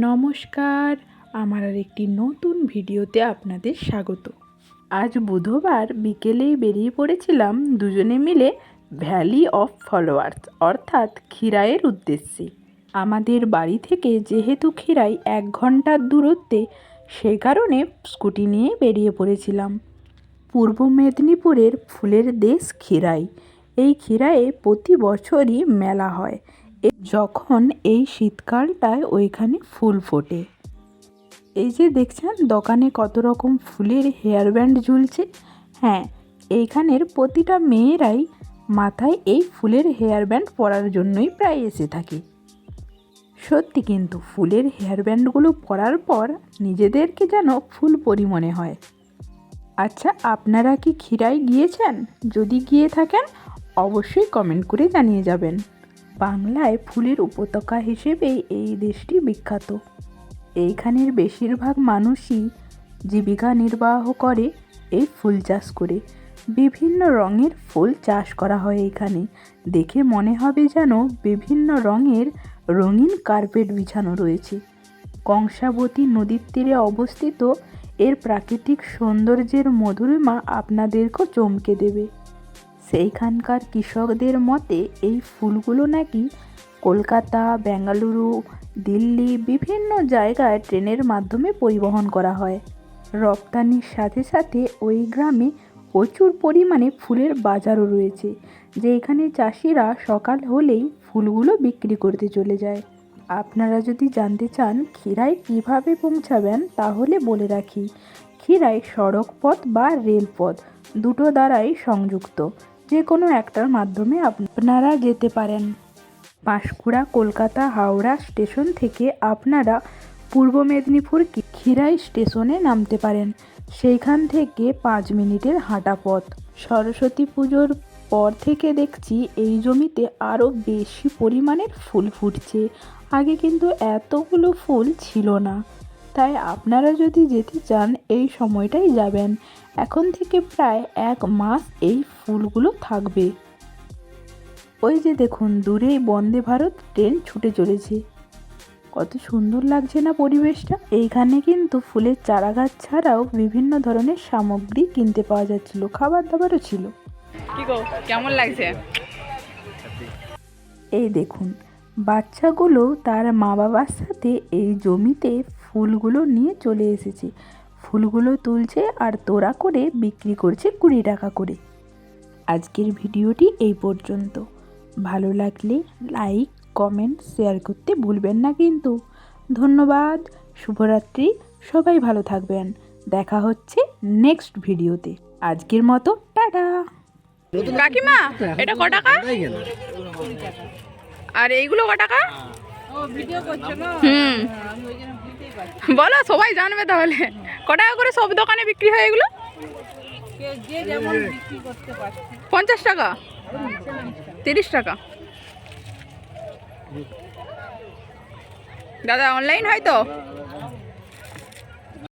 নমস্কার, আমার আর একটি নতুন ভিডিওতে আপনাদের স্বাগত। আজ বুধবার বিকেলেই বেরিয়ে পড়েছিলাম দুজনে মিলে ভ্যালি অফ ফলোয়ার্স অর্থাৎ খিরাইয়ের উদ্দেশ্যে। আমাদের বাড়ি থেকে যেহেতু খিরাই এক ঘণ্টার দূরত্বে, সে কারণে স্কুটি নিয়ে বেরিয়ে পড়েছিলাম। পূর্ব মেদিনীপুরের ফুলের দেশ খিরাই এই খিরাইয়ে প্রতি বছরই মেলা হয়। যখন এই শীতকালটায় ওইখানে ফুল ফোটে। এই যে দেখছেন, দোকানে কত রকম ফুলের হেয়ার ব্যান্ড ঝুলছে। হ্যাঁ এইখানের প্রতিটা মেয়েরাই মাথায় এই ফুলের হেয়ার ব্যান্ড পরার জন্যই প্রায় এসে থাকে। সত্যি কিন্তু, ফুলের হেয়ার ব্যান্ডগুলো পরার পর নিজেদেরকে যেন ফুল পরি মনে হয়। আচ্ছা আপনারা কি ক্ষীরাই গিয়েছেন? যদি গিয়ে থাকেন, অবশ্যই কমেন্ট করে জানিয়ে যাবেন। বাংলায় ফুলের উপত্যকা হিসেবে এই দেশটি বিখ্যাত। এইখানের বেশিরভাগ মানুষই জীবিকা নির্বাহ করে, এই ফুল চাষ করে। বিভিন্ন রঙের ফুল চাষ করা হয় এখানে দেখে মনে হবে যেন বিভিন্ন রঙের রঙিন কার্পেট বিছানো রয়েছে। কংসাবতী নদীর তীরে অবস্থিত এর প্রাকৃতিক সৌন্দর্যের মধুরিমা আপনাদেরকেও চমকে দেবে। সেইখানকার কৃষকদের মতে, এই ফুলগুলো নাকি কলকাতা, বেঙ্গালুরু, দিল্লি বিভিন্ন জায়গায় ট্রেনের মাধ্যমে পরিবহন করা হয়। রপ্তানির সাথে সাথে ওই গ্রামে প্রচুর পরিমাণে ফুলের বাজারও রয়েছে, যে এখানে চাষিরা সকাল হলেই ফুলগুলো বিক্রি করতে চলে যায়। আপনারা যদি জানতে চান ক্ষীরায় কীভাবে পৌঁছাবেন, তাহলে বলে রাখি, ক্ষীরায় সড়ক পথ বা রেলপথ দুটো দ্বারাই সংযুক্ত। যে কোনো একটার মাধ্যমে আপনারা যেতে পারেন। পাঁশকুড়া কলকাতা, হাওড়া স্টেশন থেকে আপনারা পূর্ব মেদিনীপুর কি- খিরাই স্টেশনে নামতে পারেন। সেইখান থেকে পাঁচ মিনিটের হাঁটা পথ। সরস্বতী পুজোর পর থেকে দেখছি এই জমিতে আরও বেশি পরিমাণের ফুল ফুটছে। আগে কিন্তু এতগুলো ফুল ছিল না। তাই আপনারা যদি যেতে চান এই সময়টাই যাবেন। এখন থেকে প্রায় এক মাস এই ফুলগুলো থাকবে। ওই যে দেখুন দূরেই বন্দে ভারত ট্রেন ছুটে চলেছে। কত সুন্দর লাগছে না পরিবেশটা? এইখানে কিন্তু ফুলের চারা গাছ ছাড়াও বিভিন্ন ধরনের সামগ্রী কিনতে পাওয়া যাচ্ছিল খাবার দাবারও ছিল কেমন লাগছে? এই দেখুন বাচ্চাগুলো তার মা বাবার সাথে এই জমিতে ফুলগুলো নিয়ে চলে এসেছে। ফুলগুলো তুলছে আর তোড়া করে বিক্রি করছে কুড়ি টাকা করে। আজকের ভিডিওটি এই পর্যন্ত। ভালো লাগলে লাইক, কমেন্ট, শেয়ার করতে ভুলবেন না কিন্তু। ধন্যবাদ, শুভরাত্রি, সবাই ভালো থাকবেন। দেখা হচ্ছে নেক্সট ভিডিওতে। আজকের মতো, টাটা! কাকিমা, এটা ক টাকা? আর, এইগুলো ক টাকা? বলো, সবাই জানবে তাহলে। ক টাকা করে সব দোকানে বিক্রি হয় এগুলো? পঞ্চাশ টাকা? তিরিশ টাকা? দাদা অনলাইন হয় তো?